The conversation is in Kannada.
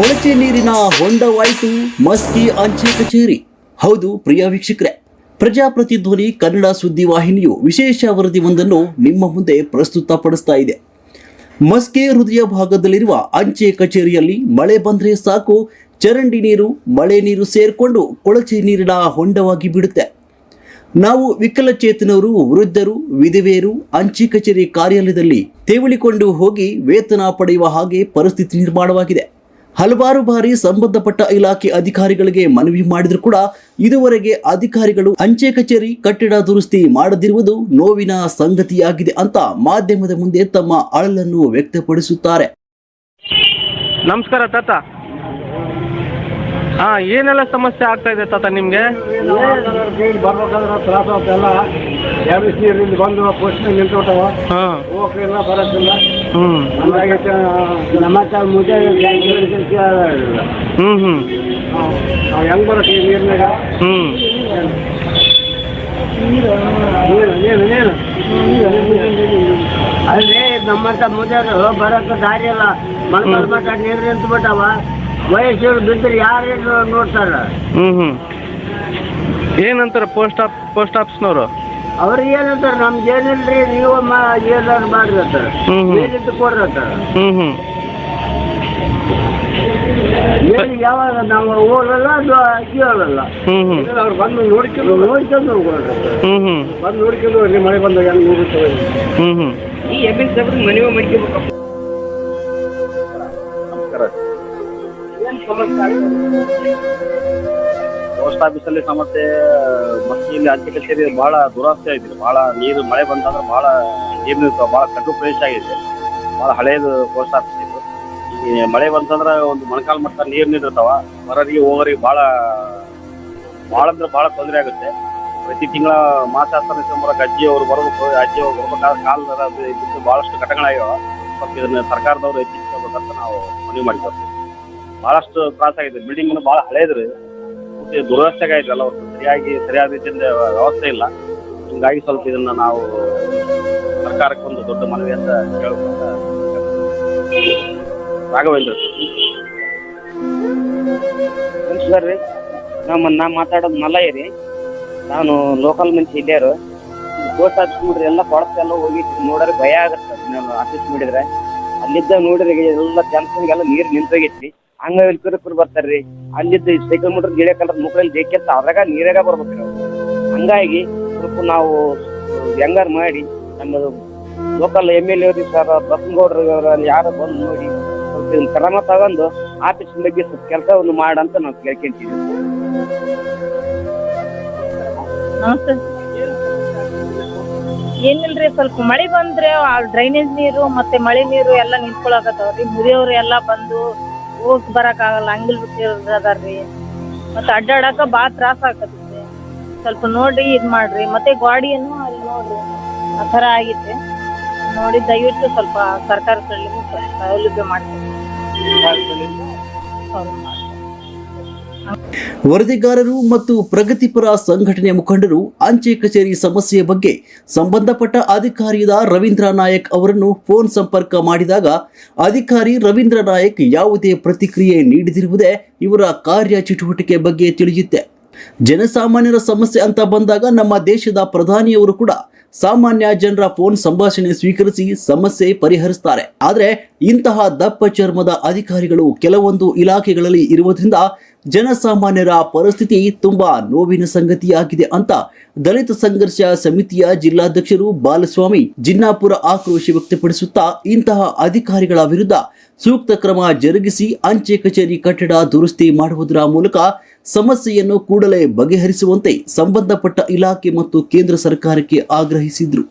ಕೊಳಚೆ ನೀರಿನ ಹೊಂಡವಾಯಿತು ಮಸ್ಕಿ ಅಂಚೆ ಕಚೇರಿ. ಹೌದು ಪ್ರಿಯ ವೀಕ್ಷಕರೇ, ಪ್ರಜಾಪ್ರತಿಧ್ವನಿ ಕನ್ನಡ ಸುದ್ದಿ ವಾಹಿನಿಯು ವಿಶೇಷ ವರದಿಯೊಂದನ್ನು ನಿಮ್ಮ ಮುಂದೆ ಪ್ರಸ್ತುತಪಡಿಸ್ತಾ ಇದೆ. ಮಸ್ಕೆ ಹೃದಯ ಭಾಗದಲ್ಲಿರುವ ಅಂಚೆ ಕಚೇರಿಯಲ್ಲಿ ಮಳೆ ಬಂದರೆ ಸಾಕು, ಚರಂಡಿ ನೀರು, ಮಳೆ ನೀರು ಸೇರಿಕೊಂಡು ಕೊಳಚೆ ನೀರಿನ ಹೊಂಡವಾಗಿ ಬಿಡುತ್ತೆ ನಾವು ವಿಕಲಚೇತನರು, ವೃದ್ಧರು, ವಿಧವೆಯರು ಅಂಚೆ ಕಚೇರಿ ಕಾರ್ಯಾಲಯದಲ್ಲಿ ತೇವಳಿಕೊಂಡು ಹೋಗಿ ವೇತನ ಪಡೆಯುವ ಹಾಗೆ ಪರಿಸ್ಥಿತಿ ನಿರ್ಮಾಣವಾಗಿದೆ. ಹಲವಾರು ಬಾರಿ ಸಂಬಂಧಪಟ್ಟ ಇಲಾಖೆ ಅಧಿಕಾರಿಗಳಿಗೆ ಮನವಿ ಮಾಡಿದರೂ ಕೂಡ ಇದುವರೆಗೆ ಅಧಿಕಾರಿಗಳು ಅಂಚೆ ಕಚೇರಿ, ಕಟ್ಟಡ ದುರಸ್ತಿ ಮಾಡದಿರುವುದು ನೋವಿನ ಸಂಗತಿಯಾಗಿದೆ ಅಂತ ಮಾಧ್ಯಮದ ಮುಂದೆ ತಮ್ಮ ಅಳಲನ್ನು ವ್ಯಕ್ತಪಡಿಸುತ್ತಾರೆ. ನಮಸ್ಕಾರ ತಾತ. ಹಾಂ, ಏನೆಲ್ಲ ಸಮಸ್ಯೆ ಆಗ್ತಾ ಇದೆ ತಾತ ನಿಮಗೆ? ಬರ್ಬೇಕಾದ್ರೆ ಎಲ್ಲ ಯಾವ ಬಂದು ಹಾಂ. ಹ್ಞೂ ನಮ್ಮ ಹ್ಞೂ ಹ್ಞೂ ಹೆಂಗೆ ಬರುತ್ತೆ ಹ್ಞೂ ಅಲ್ಲೇ ನಮ್ಮಂತ ಮುಜಾರು ಬರೋಕ್ಕೆ ದಾರಿ ಇಲ್ಲ. ಮನೆ ಮಟ್ಟ ನೀರು ನಿಂತ್ಬಿಟ್ಟವ. ವಯಸ್ಸು ಬಿದ್ದರೆ ಯಾರೇನು ನೋಡ್ತಾರ. ಹ್ಞೂ ಹ್ಞೂ ಏನಂತಾರೆ ಪೋಸ್ಟ್ ಆಫ್ ಪೋಸ್ಟ್ ಆಫೀಸ್ನವರು ಅವ್ರಿಗೆ ಏನಂತಾರೆ ನಮ್ಗೆ ಏನಿಲ್ರಿ ನೀವು ಮ ಏನಾದ್ರು ಮಾಡ್ರಿ ಅಂತಾರೆ. ಹ್ಮ್. ನೀರಿದ್ದು ಕೊಡ್ರಿ ಅಂತಾರೆ. ಹ್ಞೂ ಹ್ಞೂ ಏನು ಯಾವಾಗ ನಾವು ಓದಲ್ಲ ಅದು ಕೇಳಲ್ಲ ಹ್ಞೂ ಹ್ಞೂ ಅವ್ರು ಬಂದು ನೋಡ್ಕೊಂಡು ನೋಡ್ಕೊಂಡು ಹೋಗ್ರಿ ಹ್ಞೂ ಹ್ಞೂ ಬಂದು ನೋಡ್ಕೊಂಡು ಹೋಗ್ರಿ ಮಳೆ ಬಂದಾಗ ಹೆಂಗೆ ಹ್ಮ್ ಹ್ಞೂ ಹ್ಞೂ ಈ ಎಮ್ಮೆ ಸಬ್ರಿ ಮನೆಗೆ ಮಡ್ಕೋಬೇಕು ಪೋಸ್ಟ್ ಆಫೀಸಲ್ಲಿ ಸಮಸ್ಯೆ ಮತ್ತು ಇಲ್ಲಿ ಅಂಚೆ ಕಚೇರಿ ಬಹಳ ದುರಸ್ತಿ ಆಗಿದೆ. ಬಹಳ ನೀರು, ಮಳೆ ಬಂತಂದ್ರೆ ಬಹಳ ನೀರಿನ ಬಹಳ ಕಟ್ಟು ಪ್ರದೇಶ ಆಗಿದೆ. ಬಹಳ ಹಳೇದು ಪೋಸ್ಟ್ ಆಫೀಸ್ ಇದು. ಈ ಮಳೆ ಬಂತಂದ್ರೆ ಒಂದು ಮೊಣಕಾಲು ಮಟ್ಟ ನೀರು ನಿಂತಿರ್ತಾವ. ಬರೋರಿಗೆ ಹೋಗೋರಿಗೆ ಬಹಳ ಭಾಳ ಅಂದ್ರೆ ಭಾಳ ತೊಂದರೆ ಆಗುತ್ತೆ. ಪ್ರತಿ ತಿಂಗಳ ಮಾಸಾಸನ ಮೂಲಕ ಅಜ್ಜಿ ಅವ್ರು ಬರಬೇಕು ಅಜ್ಜಿ ಅವ್ರು ಬರ್ಬೇಕಾದ್ರೆ ಕಾಲದ ಬಹಳಷ್ಟು ಘಟನೆಗಳಾಗ್ಯಾವ. ಸ್ವಲ್ಪ ಇದನ್ನ ಸರ್ಕಾರದವರು ಹೆಚ್ಚಿಸ್ಕೋಬೇಕಂತ ನಾವು ಮನವಿ ಮಾಡಿದ್ದೇವೆ ಭಾಳಷ್ಟು ತ್ರಾಸಾಗಿದೆ ಬಿಲ್ಡಿಂಗ್ ಬಹಳ ಹಳೇದ್ರಿ. ಪೂರ್ತಿ ದುರವಸ್ಥೆಗೆ ಆಯ್ತು ಎಲ್ಲ ಒಟ್ಟು ಸರಿಯಾಗಿ ಸರಿಯಾದ ರೀತಿಯಿಂದ ವ್ಯವಸ್ಥೆ ಇಲ್ಲ. ಹಿಂಗಾಗಿ ಸ್ವಲ್ಪ ಇದನ್ನ ನಾವು ಸರ್ಕಾರಕ್ಕೆ ಒಂದು ದೊಡ್ಡ ಮನವಿ ಅಂತ ಕೇಳ್ಕೊಂತ ರಾಘವೇಂದ್ರ. ನಮಸ್ಕಾರ ರೀ ನಮ್ಮ ನಾ ಮಾತಾಡೋದು ಮಲ್ಲಯ್ಯ ರೀ. ನಾನು ಲೋಕಲ್ ಮನುಷ್ಯ ಇದ್ದೇರು ಪೋಸ್ಟ್ ಆಫೀಸ್ ನೋಡ್ರಿ, ಎಲ್ಲ ಕೊಳತೆಲ್ಲ ಹೋಗಿ ನೋಡ್ರಿ ಭಯ ಆಗತ್ತೆ. ಆಫೀಸ್ ನೋಡಿದ್ರೆ. ಅಲ್ಲಿದ್ದ ನೋಡ್ರಿ ಎಲ್ಲ ಜನಸಂಗೆಲ್ಲ ನೀರು ನಿಂತೋಗೈತಿ ಹಂಗ ಕಿರುಕರು ಬರ್ತಾರ್ರಿ. ಅಲ್ಲಿದ್ದ ಸೈಕಲ್ ಮೋಟರ್ ಗಿಡ ಕಲರ್ ಮುಖದಲ್ಲಿ ಬೇಕೆಂತ ಅದ್ರಾಗ ನೀರಾಗ ಬರ್ಬೇಕು ಹಂಗಾಗಿ ಸ್ವಲ್ಪ ನಾವು ಹೆಂಗಾರ ಮಾಡಿ ನಮ್ಮ local M L A sir, ಬಸನಗೌಡ್ರು ಯಾರು ಬಂದು ನೋಡಿ ಸ್ವಲ್ಪ ಕ್ರಮ ತಗೊಂಡು ಆಫೀಸ್ ಬಗ್ಗೆ ಸ್ವಲ್ಪ ಕೆಲಸವನ್ನು ಮಾಡಂತ ನಾವು ಕೇಳ್ಕೊಂತೀವಿ. ಏನಿಲ್ರಿ, ಸ್ವಲ್ಪ ಮಳೆ ಬಂದ್ರೆ ಡ್ರೈನೇಜ್ ನೀರು ಮತ್ತೆ ಮಳೆ ನೀರು ಎಲ್ಲ ನಿಂತ್ಕೊಳಕತ್ತಾವ್ರಿ. ಮುರಿಯೋರು ಎಲ್ಲ ಬಂದು ಹೋಗ್ ಬರಕ್ ಆಗಲ್ಲ ಅದಾರ ರೀ ಮತ್ತೆ ಅಡ್ಡಾಡಕ ಭಾಳ ತ್ರಾಸ ಆಗತ್ತೆ. ಸ್ವಲ್ಪ ನೋಡಿ ಇದ್ ಮಾಡ್ರಿ. ಮತ್ತೆ ಗ್ವಾಡಿಯನ್ನು ಅಲ್ಲಿ ನೋಡ್ರಿ. ಆ ಥರ ಆಗಿತ್ತೆ. ನೋಡಿ ದಯವಿಟ್ಟು ಸ್ವಲ್ಪ ಸರ್ಕಾರ ಕಡೆಯಿಂದ ಸ್ವಲ್ಪ ಸೌಲಭ್ಯ ಮಾಡ್ತೀವಿ ಹೌದು. ಮಾಡಿ ವರದಿಗಾರರು ಮತ್ತು ಪ್ರಗತಿಪರ ಸಂಘಟನೆ ಮುಖಂಡರು ಅಂಚೆ ಕಚೇರಿ ಸಮಸ್ಯೆಯ ಬಗ್ಗೆ ಸಂಬಂಧಪಟ್ಟ ಅಧಿಕಾರಿಯಾದ ರವೀಂದ್ರ ನಾಯಕ್ ಅವರನ್ನು ಫೋನ್ ಸಂಪರ್ಕ ಮಾಡಿದಾಗ, ಅಧಿಕಾರಿ ರವೀಂದ್ರ ನಾಯಕ್ ಯಾವುದೇ ಪ್ರತಿಕ್ರಿಯೆ ನೀಡದಿರುವುದೇ ಇವರ ಕಾರ್ಯ ಚಟುವಟಿಕೆ ಬಗ್ಗೆ ತಿಳಿಯುತ್ತೆ. ಜನಸಾಮಾನ್ಯರ ಸಮಸ್ಯೆ ಅಂತ ಬಂದಾಗ ನಮ್ಮ ದೇಶದ ಪ್ರಧಾನಿಯವರು ಕೂಡ ಸಾಮಾನ್ಯ ಜನರ ಫೋನ್ ಸಂಭಾಷಣೆ ಸ್ವೀಕರಿಸಿ ಸಮಸ್ಯೆ ಪರಿಹರಿಸ್ತಾರೆ. ಆದರೆ ಇಂತಹ ದಪ್ಪ ಚರ್ಮದ ಅಧಿಕಾರಿಗಳು ಕೆಲವೊಂದು ಇಲಾಖೆಗಳಲ್ಲಿ ಇರುವುದರಿಂದ ಜನಸಾಮಾನ್ಯರ ಪರಿಸ್ಥಿತಿ ತುಂಬಾ ನೋವಿನ ಸಂಗತಿಯಾಗಿದೆ ಅಂತ ದಲಿತ ಸಂಘರ್ಷ ಸಮಿತಿಯ ಜಿಲ್ಲಾಧ್ಯಕ್ಷರು ಬಾಲಸ್ವಾಮಿ ಜಿನ್ನಾಪುರ ಆಕ್ರೋಶ ವ್ಯಕ್ತಪಡಿಸುತ್ತಾ ಇಂತಹ ಅಧಿಕಾರಿಗಳ ವಿರುದ್ಧ ಸೂಕ್ತ ಕ್ರಮ ಜರುಗಿಸಿ ಅಂಚೆ ಕಚೇರಿ ಕಟ್ಟಡ ದುರಸ್ತಿ ಮಾಡುವುದರ ಮೂಲಕ ಸಮಸ್ಯೆಯನ್ನು ಕೂಡಲೇ ಬಗೆಹರಿಸುವಂತೆ ಸಂಬಂಧಪಟ್ಟ ಇಲಾಖೆ ಮತ್ತು ಕೇಂದ್ರ ಸರ್ಕಾರಕ್ಕೆ ಆಗ್ರಹಿಸಿದ್ರು.